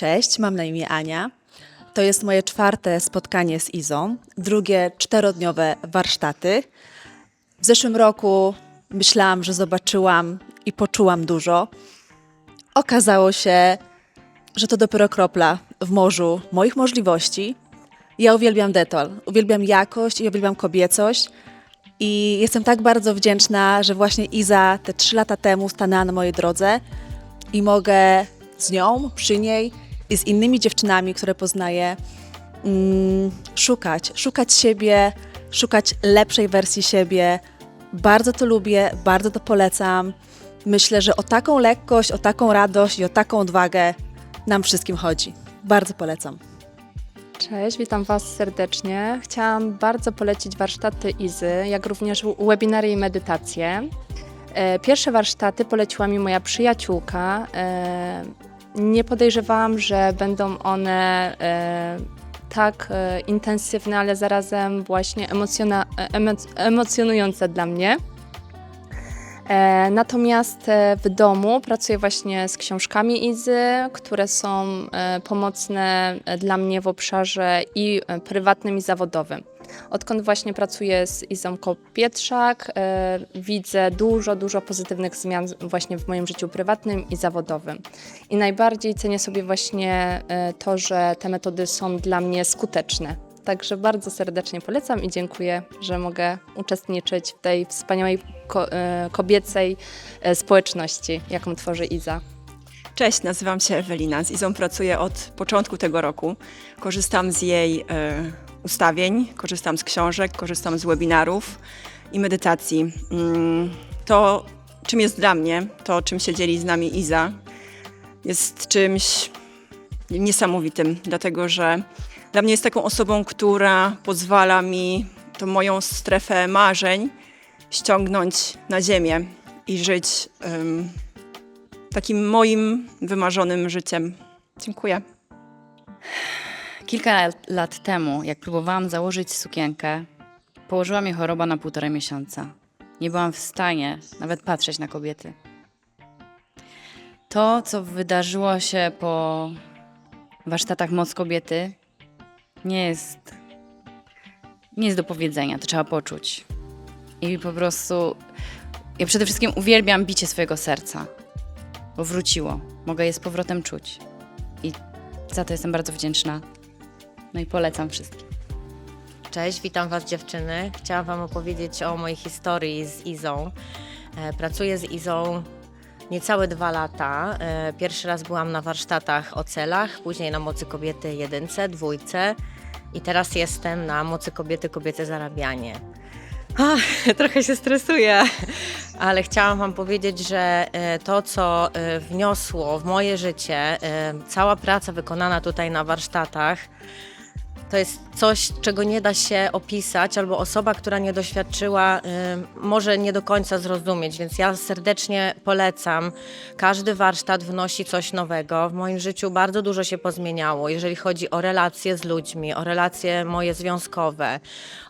Cześć, mam na imię Ania. To jest moje czwarte spotkanie z Izą, drugie czterodniowe warsztaty. W zeszłym roku myślałam, że zobaczyłam i poczułam dużo. Okazało się, że to dopiero kropla w morzu moich możliwości. Ja uwielbiam detal, uwielbiam jakość i uwielbiam kobiecość. I jestem tak bardzo wdzięczna, że właśnie Iza te trzy lata temu stanęła na mojej drodze i mogę z nią, przy niej i z innymi dziewczynami, które poznaję, mm, szukać, szukać siebie, szukać lepszej wersji siebie. Bardzo to lubię, bardzo to polecam. Myślę, że o taką lekkość, o taką radość i o taką odwagę nam wszystkim chodzi. Bardzo polecam. Cześć, witam Was serdecznie. Chciałam bardzo polecić warsztaty Izy, jak również webinary i medytacje. E, Pierwsze warsztaty poleciła mi moja przyjaciółka. Nie podejrzewałam, że będą one e, tak e, intensywne, ale zarazem właśnie emocjona- e, emoc- emocjonujące dla mnie. E, Natomiast e, w domu pracuję właśnie z książkami Izy, które są e, pomocne e, dla mnie w obszarze i prywatnym, i zawodowym. Odkąd właśnie pracuję z Izą Kopietrzak, e, widzę dużo, dużo pozytywnych zmian właśnie w moim życiu prywatnym i zawodowym. I najbardziej cenię sobie właśnie e, to, że te metody są dla mnie skuteczne. Także bardzo serdecznie polecam i dziękuję, że mogę uczestniczyć w tej wspaniałej e, kobiecej społeczności, jaką tworzy Iza. Cześć, nazywam się Ewelina. Z Izą pracuję od początku tego roku. Korzystam z jej ustawień, korzystam z książek, korzystam z webinarów i medytacji. Mm, to, czym jest dla mnie, to, czym się dzieli z nami Iza, jest czymś niesamowitym, dlatego że dla mnie jest taką osobą, która pozwala mi tą moją strefę marzeń ściągnąć na ziemię i żyć em, takim moim wymarzonym życiem. Dziękuję. Kilka lat- temu, jak próbowałam założyć sukienkę, położyła mnie choroba na półtorej miesiąca. Nie byłam w stanie nawet patrzeć na kobiety. To, co wydarzyło się po warsztatach Moc Kobiety, nie jest, nie jest do powiedzenia, to trzeba poczuć. I po prostu, ja przede wszystkim uwielbiam bicie swojego serca, bo wróciło. Mogę je z powrotem czuć. I za to jestem bardzo wdzięczna. No i polecam wszystkim. Cześć, witam Was dziewczyny. Chciałam Wam opowiedzieć o mojej historii z Izą. E, Pracuję z Izą niecałe dwa lata. E, Pierwszy raz byłam na warsztatach o celach, później na Mocy Kobiety jedynce, dwójce i teraz jestem na Mocy Kobiety, kobiece zarabianie. Trochę się stresuję, ale chciałam Wam powiedzieć, że e, to, co wniosło w moje życie, cała praca wykonana tutaj na warsztatach, to jest coś, czego nie da się opisać, albo osoba, która nie doświadczyła, y, może nie do końca zrozumieć, więc ja serdecznie polecam. Każdy warsztat wnosi coś nowego. W moim życiu bardzo dużo się pozmieniało, jeżeli chodzi o relacje z ludźmi, o relacje moje związkowe,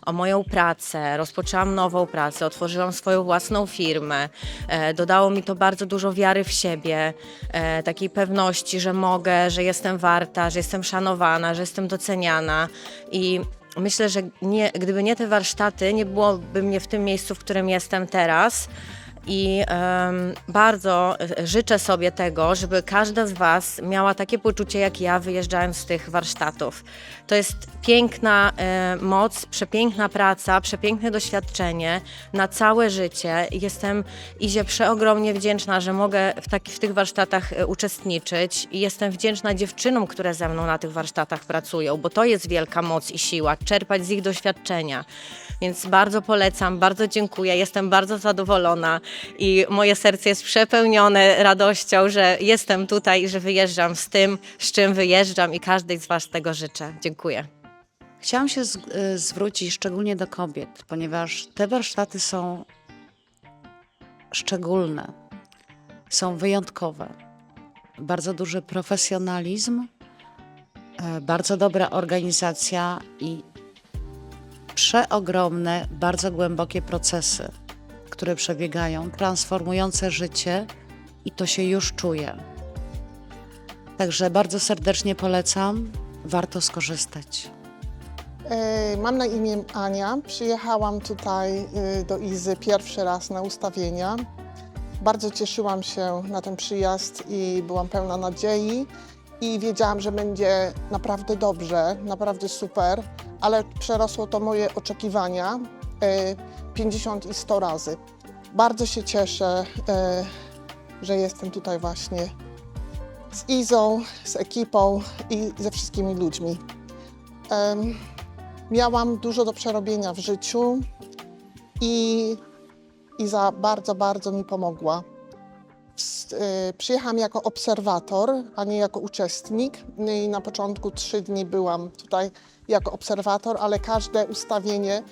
o moją pracę. Rozpoczęłam nową pracę, otworzyłam swoją własną firmę. E, dodało mi to bardzo dużo wiary w siebie, e, takiej pewności, że mogę, że jestem warta, że jestem szanowana, że jestem doceniana i myślę, że nie, gdyby nie te warsztaty, nie byłoby mnie w tym miejscu, w którym jestem teraz. I bardzo e, życzę sobie tego, żeby każda z Was miała takie poczucie jak ja, wyjeżdżając z tych warsztatów. To jest piękna e, moc, przepiękna praca, przepiękne doświadczenie na całe życie. Jestem Izie przeogromnie wdzięczna, że mogę w, taki, w tych warsztatach e, uczestniczyć i jestem wdzięczna dziewczynom, które ze mną na tych warsztatach pracują, bo to jest wielka moc i siła, czerpać z ich doświadczenia. Więc bardzo polecam, bardzo dziękuję, jestem bardzo zadowolona i moje serce jest przepełnione radością, że jestem tutaj i że wyjeżdżam z tym, z czym wyjeżdżam i każdej z Was tego życzę. Dziękuję. Chciałam się z, y, zwrócić szczególnie do kobiet, ponieważ te warsztaty są szczególne, są wyjątkowe. Bardzo duży profesjonalizm, e, bardzo dobra organizacja i przeogromne, bardzo głębokie procesy, które przebiegają, transformujące życie i to się już czuje. Także bardzo serdecznie polecam. Warto skorzystać. E, Mam na imię Ania. Przyjechałam tutaj e, do Izy pierwszy raz na ustawienia. Bardzo cieszyłam się na ten przyjazd i byłam pełna nadziei i wiedziałam, że będzie naprawdę dobrze, naprawdę super, ale przerosło to moje oczekiwania 50 i 100 razy. Bardzo się cieszę, e, że jestem tutaj właśnie z Izą, z ekipą i ze wszystkimi ludźmi. Miałam dużo do przerobienia w życiu i Iza bardzo, bardzo mi pomogła. Y, Przyjechałam jako obserwator, a nie jako uczestnik. No I na początku trzy dni byłam tutaj jako obserwator, ale każde ustawienie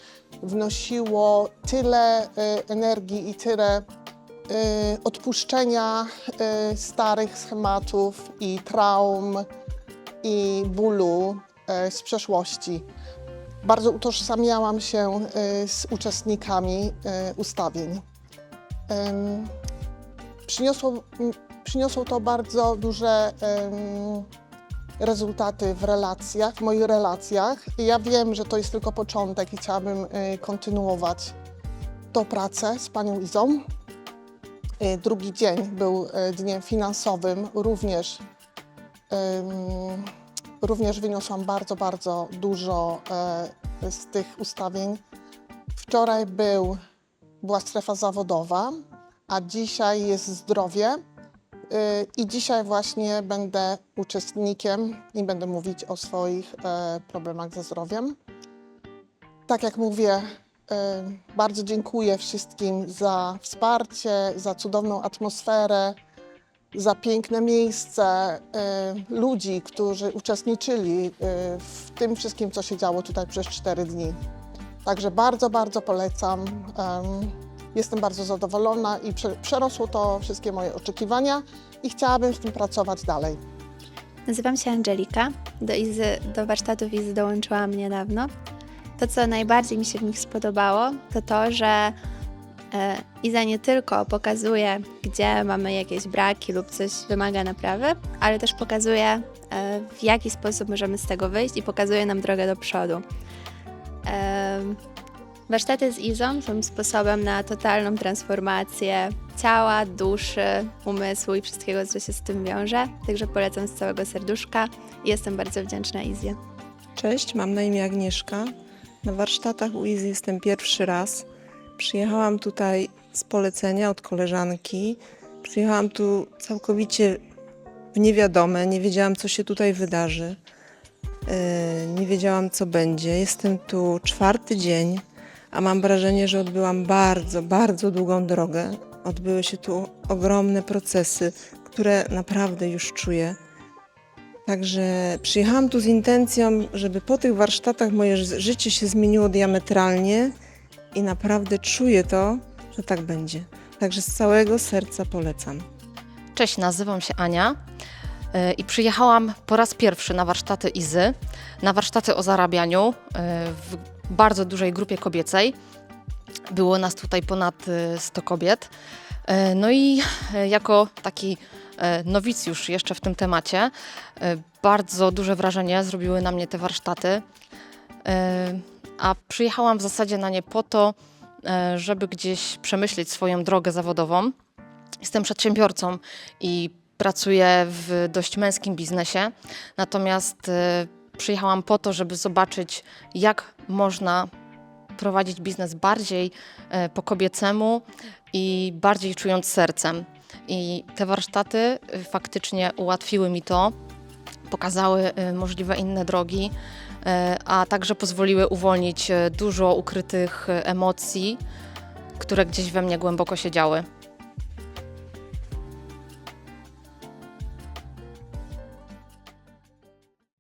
wnosiło tyle y, energii i tyle y, odpuszczenia starych schematów i traum i bólu z przeszłości. Bardzo utożsamiałam się z uczestnikami ustawień. Przyniosło, przyniosło to bardzo duże rezultaty w relacjach, w moich relacjach. Ja wiem, że to jest tylko początek i chciałabym y, kontynuować tą pracę z panią Izą. Y, Drugi dzień był y, dniem finansowym, również Również wyniosłam bardzo, bardzo dużo e, z tych ustawień. Wczoraj był, była strefa zawodowa, a dzisiaj jest zdrowie. E, I dzisiaj właśnie będę uczestnikiem i będę mówić o swoich e, problemach ze zdrowiem. Tak jak mówię, e, bardzo dziękuję wszystkim za wsparcie, za cudowną atmosferę za piękne miejsce, y, ludzi, którzy uczestniczyli y, w tym wszystkim, co się działo tutaj przez cztery dni. Także bardzo, bardzo polecam. Em, jestem bardzo zadowolona i prze, przerosło to wszystkie moje oczekiwania i chciałabym z tym pracować dalej. Nazywam się Angelika. Do, Izy, do warsztatów Izy dołączyłam niedawno. To, co najbardziej mi się w nich spodobało, to to, że e, Iza nie tylko pokazuje, gdzie mamy jakieś braki lub coś wymaga naprawy, ale też pokazuje, e, w jaki sposób możemy z tego wyjść i pokazuje nam drogę do przodu. Warsztaty z Izą są sposobem na totalną transformację ciała, duszy, umysłu i wszystkiego, co się z tym wiąże. Także polecam z całego serduszka i jestem bardzo wdzięczna Izie. Cześć, mam na imię Agnieszka. Na warsztatach u Izy jestem pierwszy raz. Przyjechałam tutaj z polecenia od koleżanki. Przyjechałam tu całkowicie w niewiadome, nie wiedziałam, co się tutaj wydarzy. Yy, Nie wiedziałam, co będzie. Jestem tu czwarty dzień, a mam wrażenie, że odbyłam bardzo, bardzo długą drogę. Odbyły się tu ogromne procesy, które naprawdę już czuję. Także przyjechałam tu z intencją, żeby po tych warsztatach moje ży- życie się zmieniło diametralnie i naprawdę czuję to, że tak będzie. Także z całego serca polecam. Cześć, nazywam się Ania e, i przyjechałam po raz pierwszy na warsztaty Izy, na warsztaty o zarabianiu e, w bardzo dużej grupie kobiecej. Było nas tutaj ponad e, 100 kobiet. E, No i e, jako taki e, nowicjusz jeszcze w tym temacie, bardzo duże wrażenie zrobiły na mnie te warsztaty. A przyjechałam w zasadzie na nie po to, żeby gdzieś przemyśleć swoją drogę zawodową. Jestem przedsiębiorcą i pracuję w dość męskim biznesie. Natomiast przyjechałam po to, żeby zobaczyć, jak można prowadzić biznes bardziej e, po kobiecemu i bardziej czując sercem. I te warsztaty e, faktycznie ułatwiły mi to, pokazały e, możliwe inne drogi, e, a także pozwoliły uwolnić e, dużo ukrytych emocji, które gdzieś we mnie głęboko siedziały.